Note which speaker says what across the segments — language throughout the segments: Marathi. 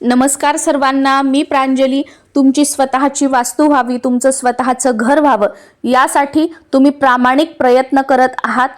Speaker 1: नमस्कार सर्वांना मी प्रांजली. तुमची स्वतःची वास्तू व्हावी तुमचं स्वतःचं घर व्हावं यासाठी तुम्ही प्रामाणिक प्रयत्न करत आहात.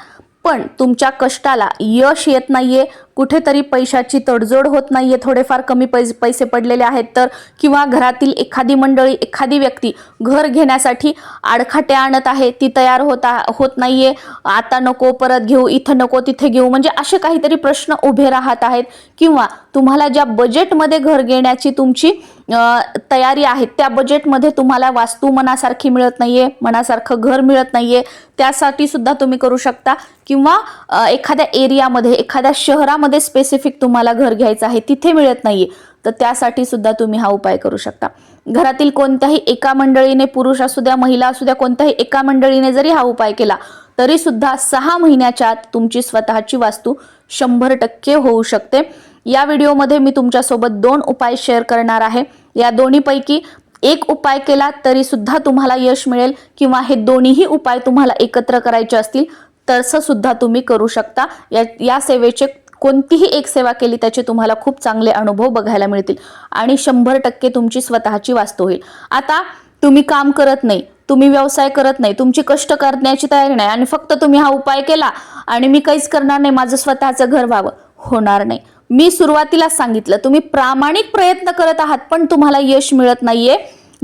Speaker 1: पण तुमच्या कष्टाला यश येत नाहीये कुठेतरी पैशाची तडजोड होत नाहीये. थोडेफार कमी पैसे पैसे पडलेले आहेत तर किंवा घरातील एखादी मंडळी एखादी व्यक्ती घर घेण्यासाठी आडखाटे आणत आहे ती तयार होता होत नाहीये. आता नको परत घेऊ इथं नको तिथे घेऊ म्हणजे असे काहीतरी प्रश्न उभे राहत आहेत. किंवा तुम्हाला ज्या बजेटमध्ये घर घेण्याची तुमची तयारी आहे त्या बजेटमध्ये तुम्हाला वास्तू मनासारखी मिळत नाहीये मनासारखं घर मिळत नाहीये त्यासाठी सुद्धा तुम्ही करू शकता. किंवा एखाद्या एरियामध्ये एखाद्या शहरामध्ये स्पेसिफिक तुम्हाला घर घ्यायचं आहे तिथे मिळत नाहीये. तर त्यासाठी सुद्धा तुम्ही हा उपाय करू शकता. घरातील कोणत्याही एका मंडळीने पुरुष असू द्या महिला असू द्या कोणत्याही एका मंडळीने जरी हा उपाय केला तरी सुद्धा सहा महिन्याच्या आत तुमची स्वतःची वास्तू शंभर टक्के होऊ शकते. या व्हिडिओमध्ये मी तुमच्यासोबत दोन उपाय शेअर करणार आहे. या दोन्हीपैकी एक उपाय केला तरी सुद्धा तुम्हाला यश मिळेल किंवा हे दोन्हीही उपाय तुम्हाला एकत्र करायचे असतील तसं सुद्धा तुम्ही करू शकता. या या सेवेचे कोणतीही एक सेवा केली त्याचे तुम्हाला खूप चांगले अनुभव बघायला मिळतील आणि शंभर टक्के तुमची स्वतःची वास्तू होईल. आता तुम्ही काम करत नाही तुम्ही व्यवसाय करत नाही तुमची कष्ट करण्याची तयारी नाही आणि फक्त तुम्ही हा उपाय केला आणि मी काहीच करणार नाही माझं स्वतःचं घर व्हावं. होणार नाही. मी सुरुवातीला सांगितलं तुम्ही प्रामाणिक प्रयत्न करत आहात पण तुम्हाला यश मिळत नाहीये.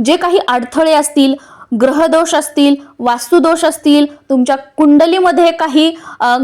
Speaker 1: जे काही अडथळे असतील ग्रहदोष असतील वास्तुदोष असतील तुमच्या कुंडलीमध्ये काही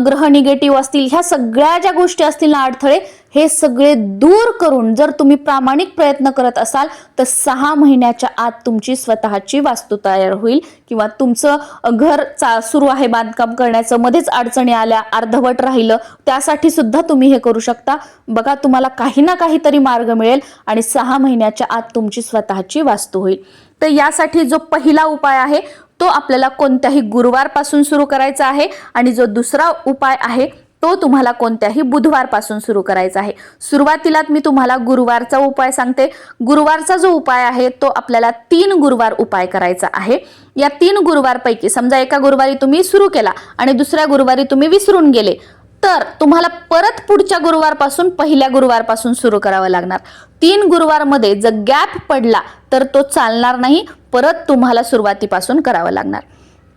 Speaker 1: ग्रह निगेटिव्ह असतील ह्या सगळ्या ज्या गोष्टी असतील ना अडथळे हे सगळे दूर करून जर तुम्ही प्रामाणिक प्रयत्न करत असाल तर सहा महिन्याच्या आत तुमची स्वतःची वास्तू तयार होईल किंवा तुमचं घर चा सुरू आहे बांधकाम करण्याचं मध्येच अडचणी आल्या अर्धवट राहिलं त्यासाठी सुद्धा तुम्ही हे करू शकता. बघा तुम्हाला काही ना काहीतरी मार्ग मिळेल आणि सहा महिन्याच्या आत तुमची स्वतःची वास्तू होईल. तर यासाठी जो पहिला उपाय आहे तो आपल्याला कोणत्याही गुरुवारपासून सुरू करायचा आहे आणि जो दुसरा उपाय आहे तो तुम्हाला कोणत्याही बुधवारपासून सुरू करायचा आहे. सुरुवातीलाच मी तुम्हाला गुरुवारचा उपाय सांगते. गुरुवारचा जो उपाय आहे तो आपल्याला तीन गुरुवार उपाय करायचा आहे. या तीन गुरुवारपैकी समजा एका गुरुवारी तुम्ही सुरू केला आणि दुसऱ्या गुरुवारी तुम्ही विसरून गेले तर तुम्हाला परत पुढच्या गुरुवारपासून पहिल्या गुरुवारपासून सुरू करावं लागणार. तीन गुरुवारमध्ये जर गॅप पडला तर तो चालणार नाही. परत तुम्हाला सुरुवातीपासून करावं लागणार.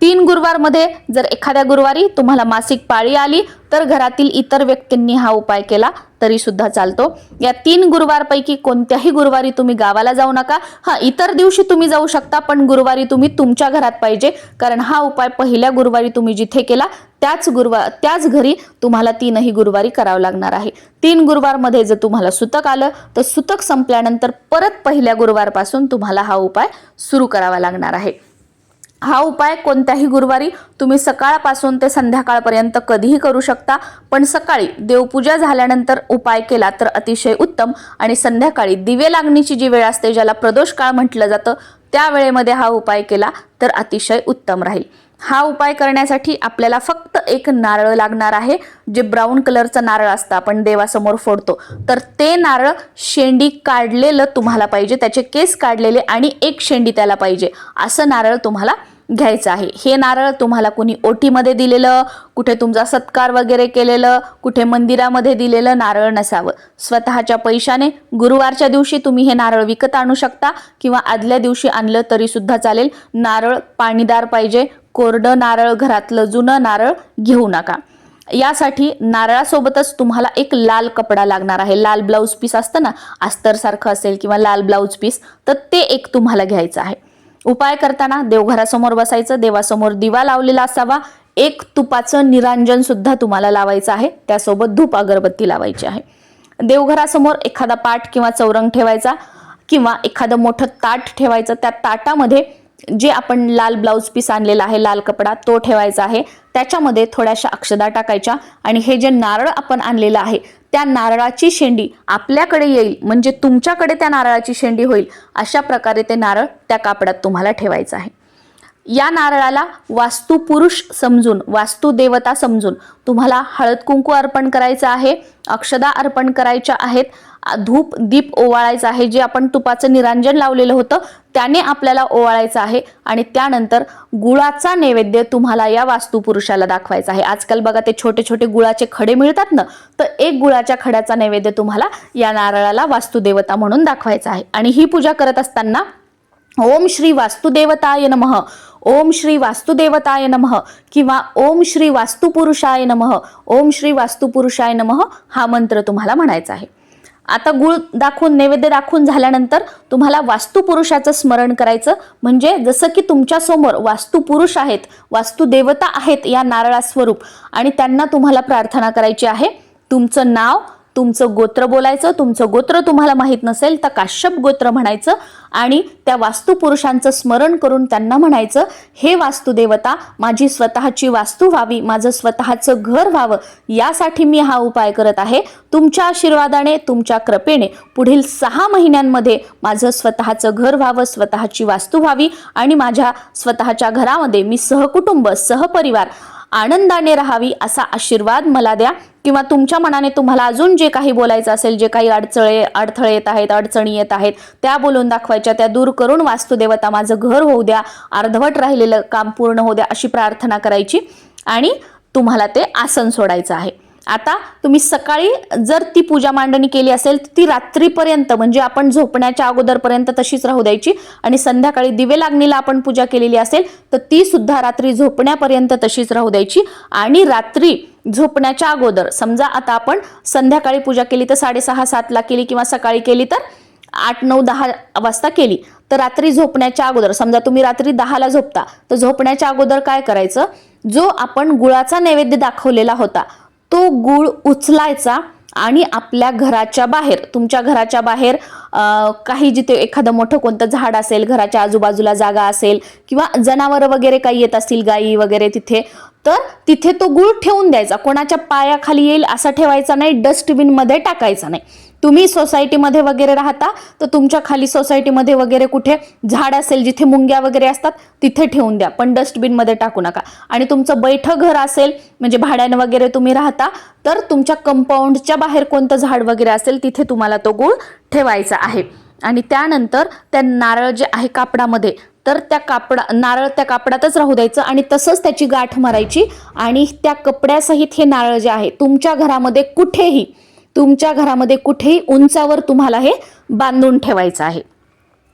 Speaker 1: तीन गुरुवारमध्ये जर एखाद्या गुरुवारी तुम्हाला मासिक पाळी आली तर घरातील इतर व्यक्तींनी हा उपाय केला तरी सुद्धा चालतो. या तीन गुरुवारपैकी कोणत्याही गुरुवारी तुम्ही गावाला जाऊ नका. हा इतर दिवशी तुम्ही जाऊ शकता पण गुरुवारी तुम्ही तुमच्या घरात पाहिजे. कारण हा उपाय पहिल्या गुरुवारी तुम्ही जिथे केला त्याच गुरुवार त्याच घरी तुम्हाला तीनही गुरुवारी करावं लागणार आहे. तीन गुरुवारमध्ये जर तुम्हाला सुतक आलं तर सुतक संपल्यानंतर परत पहिल्या गुरुवारपासून तुम्हाला हा उपाय सुरू करावा लागणार आहे. हा उपाय कोणत्याही गुरुवारी तुम्ही सकाळपासून ते संध्याकाळपर्यंत कधीही करू शकता. पण सकाळी देवपूजा झाल्यानंतर उपाय केला तर अतिशय उत्तम आणि संध्याकाळी दिवे लागणीची जी वेळ असते ज्याला प्रदोष काळ म्हटलं जातं त्या वेळेमध्ये हा उपाय केला तर अतिशय उत्तम राहील. हा उपाय करण्यासाठी आपल्याला फक्त एक नारळ लागणार आहे जे ब्राऊन कलरचं नारळ असतं आपण देवासमोर फोडतो. तर ते नारळ शेंडी काढलेलं तुम्हाला पाहिजे त्याचे केस काढलेले आणि एक शेंडी त्याला पाहिजे. असं नारळ तुम्हाला घ्यायचं आहे. हे नारळ तुम्हाला कुणी ओटीमध्ये दिलेलं कुठे तुमचा सत्कार वगैरे केलेलं कुठे मंदिरामध्ये दिलेलं नारळ नसावं. स्वतःच्या पैशाने गुरुवारच्या दिवशी तुम्ही हे नारळ विकत आणू शकता किंवा आदल्या दिवशी आणलं तरी सुद्धा चालेल. नारळ पाणीदार पाहिजे कोरडं नारळ घरातलं जुनं नारळ घेऊ नका. यासाठी नारळासोबतच तुम्हाला एक लाल कपडा लागणार आहे. लाल ब्लाऊज पीस असतं ना अस्तरसारखं असेल किंवा लाल ब्लाऊज पीस तर ते एक तुम्हाला घ्यायचं आहे. उपाय करताना देवघरासमोर बसायचं देवासमोर दिवा लावलेला असावा. एक तुपाचं निरांजन सुद्धा तुम्हाला लावायचं आहे. त्यासोबत धूप अगरबत्ती लावायची आहे. देवघरासमोर एखादा पाठ किंवा चौरंग ठेवायचा किंवा एखादं मोठं ताट ठेवायचं त्या ताटामध्ये जे आपण लाल ब्लाऊज पीस आणलेला आहे लाल कपडा तो ठेवायचा आहे. त्याच्यामध्ये थोड्याशा अक्षदा टाकायच्या आणि हे जे नारळ आपण आणलेलं आहे त्या नारळाची शेंडी आपल्याकडे येईल म्हणजे तुमच्याकडे त्या नारळाची शेंडी होईल अशा प्रकारे ते नारळ त्या कापडात तुम्हाला ठेवायचं आहे. या नारळाला वास्तुपुरुष समजून वास्तुदेवता समजून तुम्हाला हळद कुंकू अर्पण करायचं आहे अक्षदा अर्पण करायच्या आहेत धूप दीप ओवाळायचं आहे जे आपण तुपाचं निरांजन लावलेलं होतं त्याने आपल्याला ओवाळायचं आहे आणि त्यानंतर गुळाचा नैवेद्य तुम्हाला या वास्तुपुरुषाला दाखवायचा आहे. आजकाल बघा ते छोटे छोटे गुळाचे खडे मिळतात ना तर एक गुळाच्या खड्याचा नैवेद्य तुम्हाला या नारळाला वास्तुदेवता म्हणून दाखवायचा आहे. आणि ही पूजा करत असताना ओम श्री वास्तुदेवताय नमः ओम श्री वास्तुदेवताय नमः किंवा ओम श्री वास्तुपुरुषाय नमः ओम श्री वास्तुपुरुषाय नमः हा मंत्र तुम्हाला म्हणायचा आहे. आता गुळ दाखवून नैवेद्य दाखवून झाल्यानंतर तुम्हाला वास्तुपुरुषाचं स्मरण करायचं. म्हणजे जसं की तुमच्यासमोर वास्तुपुरुष आहेत वास्तुदेवता आहेत या नारळा स्वरूप आणि त्यांना तुम्हाला प्रार्थना करायची आहे. तुमचं नाव तुमचं गोत्र बोलायचं तुमचं गोत्र तुम्हाला माहीत नसेल तर काश्यप गोत्र म्हणायचं आणि त्या वास्तुपुरुषांचं स्मरण करून त्यांना म्हणायचं हे वास्तुदेवता माझी स्वतःची वास्तू व्हावी माझं स्वतःचं घर व्हावं यासाठी मी हा उपाय करत आहे. तुमच्या आशीर्वादाने तुमच्या कृपेने पुढील सहा महिन्यांमध्ये माझं स्वतःचं घर व्हावं स्वतःची वास्तू व्हावी आणि माझ्या स्वतःच्या घरामध्ये मी सहकुटुंब सहपरिवार आनंदाने राहावी असा आशीर्वाद मला द्या. किंवा तुमच्या मनाने तुम्हाला अजून जे काही बोलायचं असेल जे काही अडचळे अडथळे येत आहेत अडचणी येत आहेत त्या बोलून दाखवायच्या त्या दूर करून वास्तुदेवता माझं घर होऊ द्या अर्धवट राहिलेलं काम पूर्ण होऊ द्या अशी प्रार्थना करायची आणि तुम्हाला ते आसन सोडायचं आहे. आता तुम्ही सकाळी जर ती पूजा मांडणी केली असेल तर ती रात्रीपर्यंत म्हणजे आपण झोपण्याच्या अगोदरपर्यंत तशीच राहू द्यायची आणि संध्याकाळी दिवे लागणीला आपण पूजा केलेली असेल तर ती सुद्धा रात्री झोपण्यापर्यंत तशीच राहू द्यायची आणि रात्री झोपण्याच्या अगोदर. समजा आता आपण संध्याकाळी पूजा केली तर साडेसहा सातला केली किंवा सकाळी केली तर आठ नऊ दहा वाजता केली. तर रात्री झोपण्याच्या अगोदर समजा तुम्ही रात्री दहाला झोपता तर झोपण्याच्या अगोदर काय करायचं? जो आपण गुळाचा नैवेद्य दाखवलेला होता तो गुळ उचलायचा आणि आपल्या घराच्या बाहेर तुमच्या घराच्या बाहेर काही जिथे एखादं मोठं कोणतं झाड असेल घराच्या आजूबाजूला जागा असेल किंवा जनावरं वगैरे काही येत असतील गायी वगैरे तिथे तर तिथे तो गुळ ठेवून द्यायचा. कोणाच्या पायाखाली येईल असा ठेवायचा नाही डस्टबिनमध्ये टाकायचा नाही. तुम्ही सोसायटीमध्ये वगैरे राहता तर तुमच्या खाली सोसायटीमध्ये वगैरे कुठे झाड असेल जिथे मुंग्या वगैरे असतात तिथे ठेवून द्या. पण डस्टबिनमध्ये टाकू नका. आणि तुमचं बैठं घर असेल म्हणजे भाड्यानं वगैरे तुम्ही राहता तर तुमच्या कंपाऊंडच्या बाहेर कोणतं झाड वगैरे असेल तिथे तुम्हाला तो गुळ ठेवायचा आहे. आणि त्यानंतर त्या नारळ जे आहे कापडामध्ये तर त्या कापडा नारळ त्या कापडातच राहू द्यायचं आणि तसंच त्याची गाठ मारायची आणि त्या कपड्यासहित हे नारळ जे आहे तुमच्या घरामध्ये कुठेही तुमच्या घरामध्ये कुठेही उंचावर तुम्हाला हे बांधून ठेवायचं आहे.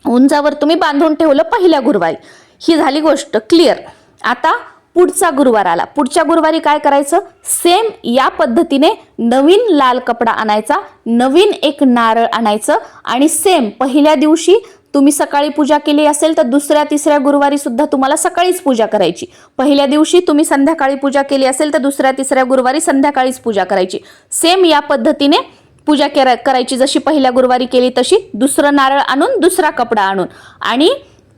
Speaker 1: उंचावर तुम्ही बांधून ठेवलं पहिल्या गुरुवारी. ही झाली गोष्ट क्लिअर आता पुढचा गुरुवार आला. पुढच्या गुरुवारी काय करायचं? सेम या पद्धतीने नवीन लाल कपडा आणायचा नवीन एक नारळ आणायचं आणि सेम पहिल्या दिवशी तुम्ही सकाळी पूजा केली असेल तर दुसऱ्या तिसऱ्या गुरुवारी सुद्धा तुम्हाला सकाळीच पूजा करायची. पहिल्या दिवशी तुम्ही संध्याकाळी पूजा केली असेल तर दुसऱ्या तिसऱ्या गुरुवारी संध्याकाळीच पूजा करायची. सेम या पद्धतीने पूजा करायची. जशी पहिल्या गुरुवारी केली तशी दुसरं नारळ आणून दुसरा कपडा आणून. आणि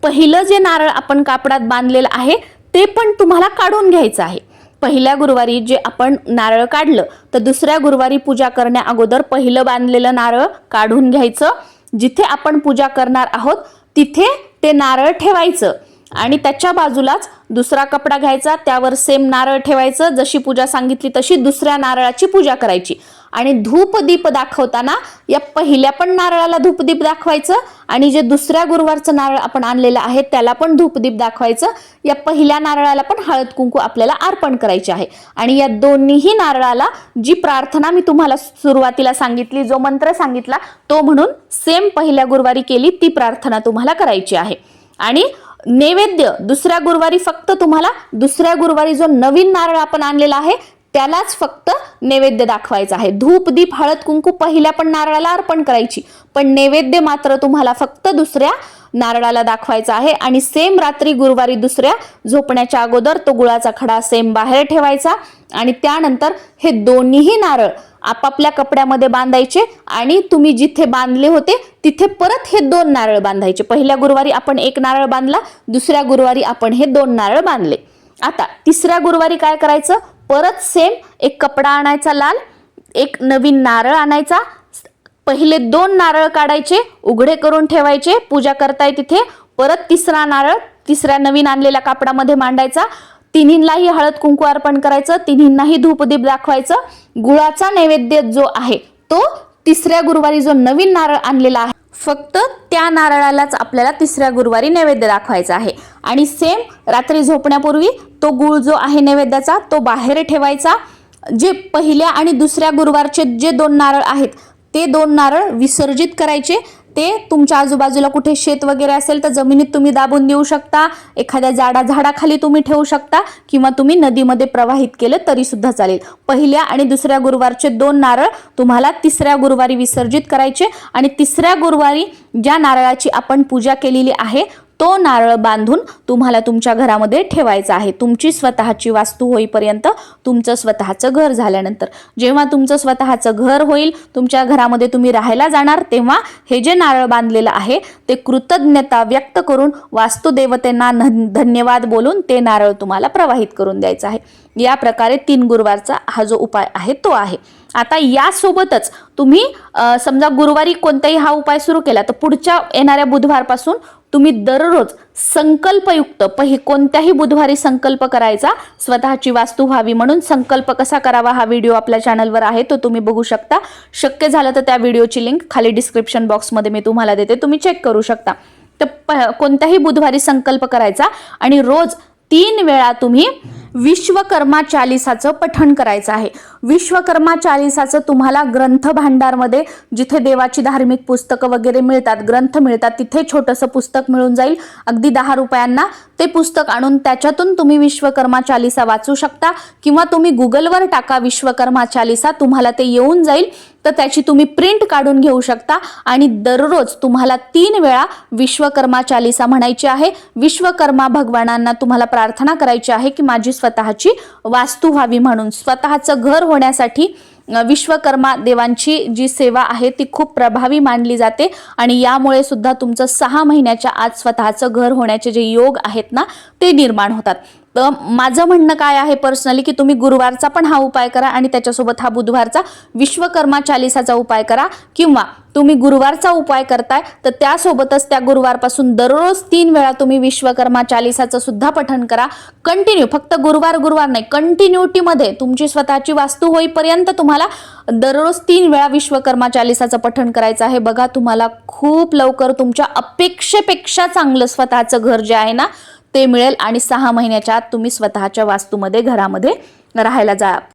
Speaker 1: पहिलं जे नारळ आपण कापडात बांधलेलं आहे ते पण तुम्हाला काढून घ्यायचं आहे. पहिल्या गुरुवारी जे आपण नारळ काढलं तर दुसऱ्या गुरुवारी पूजा करण्या अगोदर पहिलं बांधलेलं नारळ काढून घ्यायचं. जिथे आपण पूजा करणार आहोत तिथे ते नारळ ठेवायचं. आणि त्याच्या बाजूलाच दुसरा कपडा घ्यायचा त्यावर सेम नारळ ठेवायचं. जशी पूजा सांगितली तशी दुसऱ्या नारळाची पूजा करायची. आणि धूपदीप दाखवताना या पहिल्या पण नारळाला धूपदीप दाखवायचं आणि जे दुसऱ्या गुरुवारचं नारळ आपण आणलेलं आहे त्याला पण धूपदीप दाखवायचं. या पहिल्या नारळाला पण हळद कुंकू आपल्याला अर्पण करायचे आहे. आणि या दोन्हीही नारळाला जी प्रार्थना मी तुम्हाला सुरुवातीला सांगितली जो मंत्र सांगितला तो म्हणून सेम पहिल्या गुरुवारी केली ती प्रार्थना तुम्हाला करायची आहे. आणि नैवेद्य दुसऱ्या गुरुवारी फक्त तुम्हाला दुसऱ्या गुरुवारी जो नवीन नारळ आपण आणलेला आहे त्यालाच फक्त नैवेद्य दाखवायचा आहे. धूप दीप हळद कुंकू पहिल्या पण नारळाला अर्पण करायची. पण नैवेद्य मात्र तुम्हाला फक्त दुसऱ्या नारळाला दाखवायचा आहे. आणि सेम रात्री गुरुवारी दुसऱ्या झोपण्याच्या अगोदर तो गुळाचा खडा सेम बाहेर ठेवायचा. आणि त्यानंतर हे दोन्हीही नारळ आपापल्या कपड्यामध्ये बांधायचे आणि तुम्ही जिथे बांधले होते तिथे परत हे दोन नारळ बांधायचे. पहिल्या गुरुवारी आपण एक नारळ बांधला दुसऱ्या गुरुवारी आपण हे दोन नारळ बांधले. आता तिसऱ्या गुरुवारी काय करायचं? परत सेम एक कपडा आणायचा लाल एक नवीन नारळ आणायचा. पहिले दोन नारळ काढायचे उघडे करून ठेवायचे पूजा करताय तिथे. परत तिसरा नारळ तिसऱ्या नवीन आणलेल्या कापडामध्ये मांडायचा. तिन्हींनाही हळद कुंकू अर्पण करायचं तिन्हींनाही धूपदीप दाखवायचं. गुळाचा नैवेद्य जो आहे तो तिसऱ्या गुरुवारी जो नवीन नारळ आणलेला आहे फक्त त्या नारळालाच आपल्याला तिसऱ्या गुरुवारी नैवेद्य दाखवायचा आहे. आणि सेम रात्री झोपण्यापूर्वी तो गुळ जो आहे नैवेद्याचा तो बाहेर ठेवायचा. जे पहिल्या आणि दुसऱ्या गुरुवारचे जे दोन नारळ आहेत ते दोन नारळ विसर्जित करायचे. ते तुमच्या आजूबाजूला कुठे शेत वगैरे असेल तर जमिनीत तुम्ही दाबून देऊ शकता एखाद्या जाडा झाडाखाली तुम्ही ठेवू शकता किंवा तुम्ही नदीमध्ये प्रवाहित केलं तरी सुद्धा चालेल. पहिल्या आणि दुसऱ्या गुरुवारचे दोन नारळ तुम्हाला तिसऱ्या गुरुवारी विसर्जित करायचे आणि तिसऱ्या गुरुवारी ज्या नारळाची आपण पूजा केलेली आहे तो नारळ बांधून तुम्हाला तुमच्या घरामध्ये ठेवायचा आहे. तुमची स्वतःची वास्तू होईपर्यंत तुमचं स्वतःचं घर झाल्यानंतर. जेव्हा तुमचं स्वतःचं घर होईल तुमच्या घरामध्ये तुम्ही राहायला जाणार तेव्हा हे जे नारळ बांधलेलं आहे ते कृतज्ञता व्यक्त करून वास्तुदेवतेंना धन्यवाद बोलून ते नारळ तुम्हाला प्रवाहित करून द्यायचं आहे. या प्रकारे तीन गुरुवारचा हा जो उपाय आहे तो आहे. आता यासोबतच तुम्ही समजा गुरुवारी कोणताही हा उपाय सुरू केला तर पुढच्या येणाऱ्या बुधवारपासून तुम्ही दररोज संकल्पयुक्त पहि कोणत्याही बुधवारी संकल्प करायचा स्वतःची वास्तू व्हावी म्हणून संकल्प कसा करावा हा व्हिडिओ आपल्या चॅनलवर आहे तो तुम्ही बघू शकता. शक्य झालं तर त्या व्हिडिओची लिंक खाली डिस्क्रिप्शन बॉक्समध्ये मी तुम्हाला देते तुम्ही चेक करू शकता. तर प- कोणत्याही बुधवारी संकल्प करायचा आणि रोज तीन वेळा तुम्ही विश्वकर्मा चालिसाचं पठण करायचं आहे. विश्वकर्मा चालिसाचं तुम्हाला ग्रंथ भांडारमध्ये जिथे देवाची धार्मिक पुस्तकं वगैरे मिळतात ग्रंथ मिळतात तिथे छोटंसं पुस्तक मिळून जाईल. अगदी दहा रुपयांना ते पुस्तक आणून त्याच्यातून तुम्ही विश्वकर्मा चालिसा वाचू शकता किंवा तुम्ही गुगलवर टाका विश्वकर्मा चालिसा तुम्हाला ते येऊन जाईल. तर त्याची तुम्ही प्रिंट काढून घेऊ शकता आणि दररोज तुम्हाला तीन वेळा विश्वकर्मा चालिसा म्हणायची आहे. विश्वकर्मा भगवानांना तुम्हाला प्रार्थना करायची आहे की माझी स्वतःची वास्तू व्हावी म्हणून. स्वतःचं घर होण्यासाठी विश्वकर्मा देवांची जी सेवा आहे ती खूप प्रभावी मानली जाते आणि यामुळे सुद्धा तुमचं सहा महिन्याच्या आत स्वतःचं घर होण्याचे जे योग आहेत ना ते निर्माण होतात. तर माझं म्हणणं काय आहे पर्सनली की तुम्ही गुरुवारचा पण हा उपाय करा आणि त्याच्यासोबत हा बुधवारचा विश्वकर्मा चालिसाचा उपाय करा. किंवा तुम्ही गुरुवारचा उपाय करताय तर त्यासोबतच त्या गुरुवारपासून दररोज तीन वेळा तुम्ही विश्वकर्मा चालिसाचं सुद्धा पठण करा. कंटिन्यू फक्त गुरुवार गुरुवार नाही कंटिन्युटीमध्ये तुमची स्वतःची वास्तू होईपर्यंत तुम्हाला दररोज तीन वेळा विश्वकर्मा चालिसाचं पठण करायचं आहे. बघा तुम्हाला खूप लवकर तुमच्या अपेक्षेपेक्षा चांगलं स्वतःचं घर जे आहे ना ते मिळेल आणि सहा महिन्याच्या आत तुम्ही स्वतःच्या वास्तूमध्ये घरामध्ये राहायला जा.